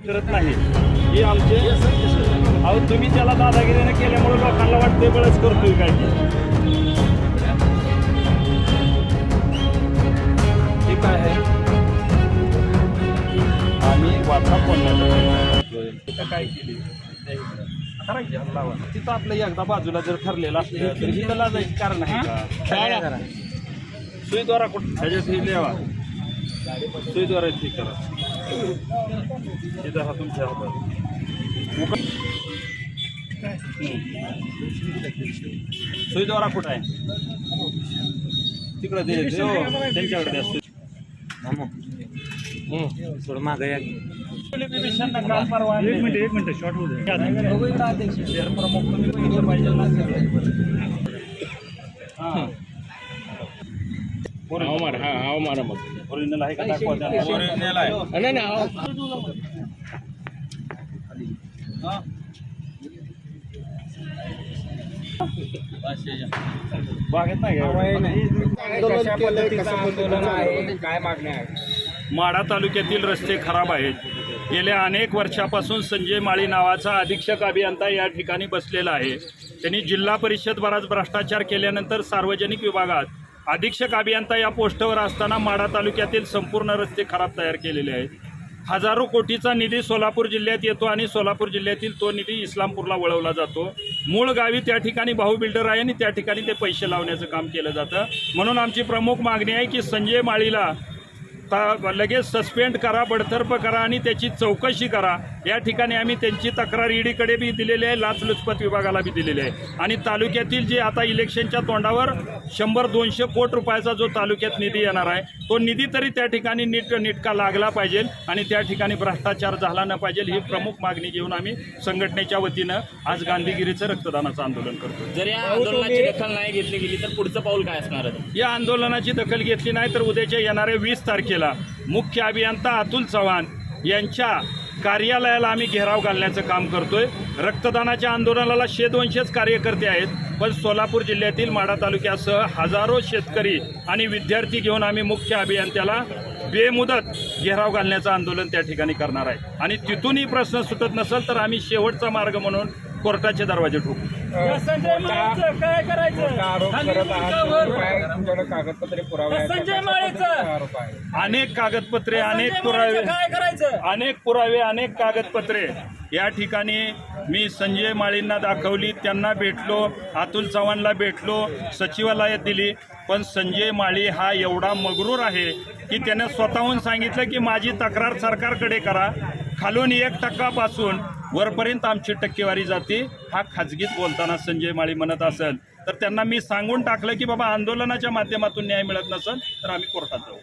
करत नाही. ही आमचे अहो तुम्ही त्याला दादागिरीने केल्यामुळे लोकांना वाटते बळच करतोय काय ते. हे काय आहे? आम्ही वाचा फोडण्याचं तिथं काय केली? तिथं आपलं एकदा बाजूला जर ठरलेलं असलं तर लाजायचं कारण आहे सुईद्वारा कुठं? ह्याच्यात हे सुईद्वारा हे करा. तिथं हा तुमच्या हातात सुईद्वारा कुठं आहे तिकडं दे दे, हो, त्यांच्याकडे द्या सुई. थोडं मागं या पोलिटिशियनना काम परवा आणले. एक मिनिट एक मिनिट शॉर्ट होऊ दे शहर प्रमुख तुम्ही बघितलं पाहिजे ना हां. ओरिजिनल आहे का दाखवा त्याला. नाही नाही हां. बागेत नाही का? काय मागण्या आहे माढा तालुक्यातील रस्ते खराब आहेत गेल्या अनेक वर्षापासून संजय माळी नावाचा अधीक्षक अभियंता या ठिकाणी बसलेला आहे त्यांनी जिल्हा परिषद बराच भ्रष्टाचार केल्यानंतर सार्वजनिक विभागात अधीक्षक अभियंता या पोस्टवर असताना माढा तालुक्यातील संपूर्ण रस्ते खराब तयार केलेले आहेत. हजारो कोटीचा निधी सोलापूर जिल्ह्यात येतो आणि सोलापूर जिल्ह्यातील तो निधी इस्लामपूरला वळवला जातो. मूळ गावी त्या ठिकाणी भाऊ बिल्डर आहे आणि त्या ठिकाणी ते पैसे लावण्याचं काम केलं जातं. म्हणून आमची प्रमुख मागणी आहे की संजय माळीला ता लगेच सस्पेंड करा बडतर्फ करा आणि त्याची चौकशी करा. या ठिकाणी आम्ही त्यांची तक्रार ईडीकडे बी दिलेली आहे लाचलुचपत विभागाला बी दिलेली आहे. आणि तालुक्यातील जे आता इलेक्शनच्या तोंडावर शंभर दोनशे कोटी रुपयाचा जो तालुक्यात निधी येणार आहे तो निधी तरी त्या ठिकाणी नीट नीटका लागला पाहिजे आणि त्या ठिकाणी भ्रष्टाचार झाला न पाहिजे ही प्रमुख मागणी घेऊन आम्ही संघटनेच्या वतीनं आज गांधीगिरीचं रक्तदानाचं आंदोलन करतो जर या आंदोलनाची दखल नाही घेतली गेली तर पुढचं पाऊल काय असणार आहे? या आंदोलनाची दखल घेतली नाही तर उद्याच्या येणाऱ्या वीस तारखेला मुख्य अभियंता अतुल चव्हाण यांच्या कार्यालयाला आम्ही घेराव घालण्याचं काम करतोय. रक्तदानाच्या आंदोलनाला शे दोनशेच कार्यकर्ते आहेत पण सोलापूर जिल्ह्यातील माढा तालुक्यासह हजारो शेतकरी आणि विद्यार्थी घेऊन आम्ही मुख्य अभियंत्याला बेमुदत घेराव घालण्याचं आंदोलन त्या ठिकाणी करणार आहे. आणि तिथूनही प्रश्न सुटत नसेल तर आम्ही शेवटचा मार्ग म्हणून कोर्टाचे दरवाजे ठोकू. संजय माळेचं काय करायचं? आरोप खाली करत आहात तुमच्यावर. काय तुमच्याकडे कागदपत्रे पुरावे आहेत? संजय माळेचं. कशाचा आरोप आहे अनेक कागदपत्रे अनेक संजय पुरावे माळेचं काय करायचं? अनेक पुरावे अनेक कागदपत्रे. या ठिकाणी मी संजय माळींना दाखवली त्यांना भेटलो अतुल चव्हाणला भेटलो सचिवालयात दिली. पण संजय माळी हा एवढा मगरूर आहे की त्यानं स्वतःहून सांगितलं की माझी तक्रार सरकारकडे करा. खालून एक टक्कापासून वरपर्यंत आमची टक्केवारी जाते हा खाजगीत बोलताना संजय माळी म्हणत असेल. तर त्यांना मी सांगून टाकलं की बाबा आंदोलनाच्या माध्यमातून न्याय मिळत नसेल तर आम्ही कोर्टात जाऊ.